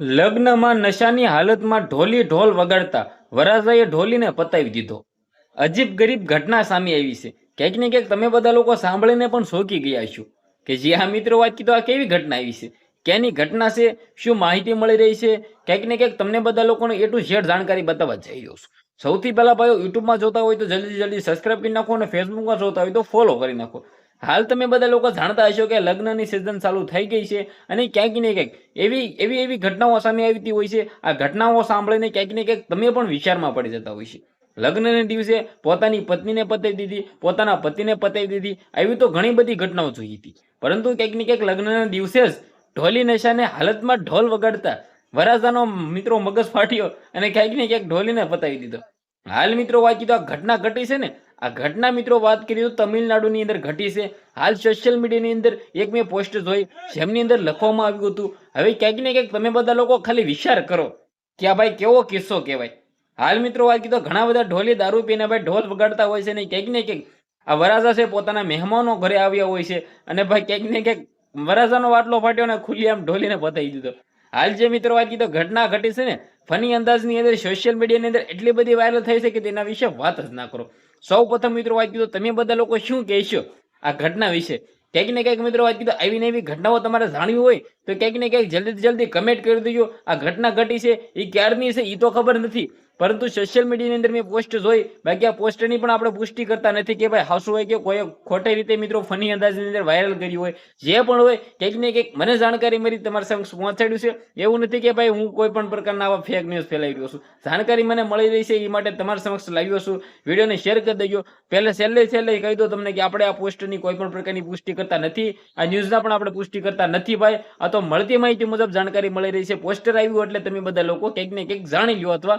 લગ્નમાં નશાની હાલતમાં ઢોલી ઢોલ વગાડતા વરાજાએ ઢોલીને પતાવી દીધો. અજીબ ગરીબ ઘટના સામે આવી છે. ક્યાંક ને ક્યાંક તમે બધા લોકો સાંભળીને પણ શોકી ગયા છો કે જે આ મિત્રો વાત કીધો આ કેવી ઘટના આવી છે? ક્યાંની ઘટના છે? શું માહિતી મળી રહી છે? ક્યાંક ને ક્યાંક તમને બધા લોકોને એ ટુ ઝેડ જાણકારી બતાવવા જઈ રહ્યો છું. સૌથી પહેલાં ભાઈઓ, યુટ્યુબમાં જોતા હોય તો જલ્દી જલ્દી સબસ્ક્રાઈબ કરી નાખો અને ફેસબુકમાં જોતા હોય તો ફોલો કરી નાખો. હાલ તમે બધા લોકો જાણતા હશો કે લગ્નની સિઝન ચાલુ થઈ ગઈ છે અને ક્યાંક ને ક્યાંક એવી એવી એવી ઘટનાઓ સામે આવતી હોય છે. આ ઘટનાઓ સાંભળીને ક્યાંક ને ક્યાંક તમે પણ વિચારમાં પડી જતા હોય છે. લગ્નને દિવસે પોતાની પત્નીને પતાવી દીધી, પોતાના પતિને પતાવી દીધી, આવી તો ઘણી બધી ઘટનાઓ જોઈ હતી. પરંતુ ક્યાંક ને ક્યાંક લગ્નના દિવસે જ ઢોલી નશાને હાલતમાં ઢોલ વગાડતા વરાજાનો મિત્રો મગજ ફાટ્યો અને ક્યાંક ને ક્યાંક ઢોલીને પતાવી દીધો. હાલ મિત્રો વાત કીધું આ ઘટના ઘટી છે ને આ ઘટના મિત્રો વાત કરીએ તો તમિલનાડુની અંદર ઘટી છે. હાલ સોશિયલ મીડિયાની અંદર એક મેં પોસ્ટ જોઈ, જેમની અંદર લખવામાં આવ્યું હતું. હવે ક્યાંક ને ક્યાંક તમે બધા લોકો ખાલી વિચાર કરો કે આ ભાઈ કેવો કિસ્સો કહેવાય. હાલ મિત્રો વાત કીધું ઘણા બધા ઢોલી દારૂ પીને ભાઈ ઢોલ વગાડતા હોય છે ને ક્યાંક ને ક્યાંક આ વરાજા છે પોતાના મહેમાનો ઘરે આવ્યા હોય છે અને ભાઈ ક્યાંક ને ક્યાંક વરાજાનો વાટલો ફાટ્યો ને ખુલ્લી આમ ઢોલીને પતાવી દીધો. હાલ જે મિત્રો વાત કીધો, ઘટના ઘટી છે ને, ફની અંદાજની અંદર સોશિયલ મીડિયાની અંદર એટલી બધી વાયરલ થઈ છે કે તેના વિશે વાત જ ના કરો. સૌ પ્રથમ મિત્રો વાત કીધું, તમે બધા લોકો શું કહેશો આ ઘટના વિશે? ક્યાંક ને ક્યાંક મિત્રો વાત કીધું, આવી એવી ઘટનાઓ તમારે જાણવી હોય, તો ક્યાંક ને ક્યાંક જલ્દી જલ્દી કમેન્ટ કરી દેજો, આ ઘટના ઘટી છે એ ક્યારની છે એ તો ખબર નથી. પરંતુ સોશિયલ મીડિયાની અંદર મેં પોસ્ટ જોઈ. બાકી આ પોસ્ટની પણ આપણે પુષ્ટિ કરતા નથી કે ભાઈ હાસુ હોય કે કોઈ ખોટી રીતે મિત્રો ફની અંદાજની અંદર વાયરલ કર્યું હોય, જે પણ હોય, કંઈક ને કંઈક મને જાણકારી મળી તમારા સમક્ષ પહોંચાડ્યું છે. એવું નથી કે ભાઈ હું કોઈ પણ પ્રકારના આવા ફેક ન્યૂઝ ફેલાવી રહ્યો છું. જાણકારી મને મળી રહી છે, એ માટે તમારા સમક્ષ લાવ્યો છું. વિડીયોને શેર કરી દેજો. પહેલાં છેલ્લે છેલ્લે કહી દો તમને કે આપણે આ પોસ્ટની કોઈ પણ પ્રકારની પુષ્ટિ કરતા નથી. આ ન્યૂઝના પણ આપણે પુષ્ટિ કરતા નથી ભાઈ. તો મળતી માહિતી મુજબ જાણકારી મળી રહી છે. પોસ્ટર આવ્યું એટલે તમે બધા લોકો કંઈક ને કંઈક જાણી લો અથવા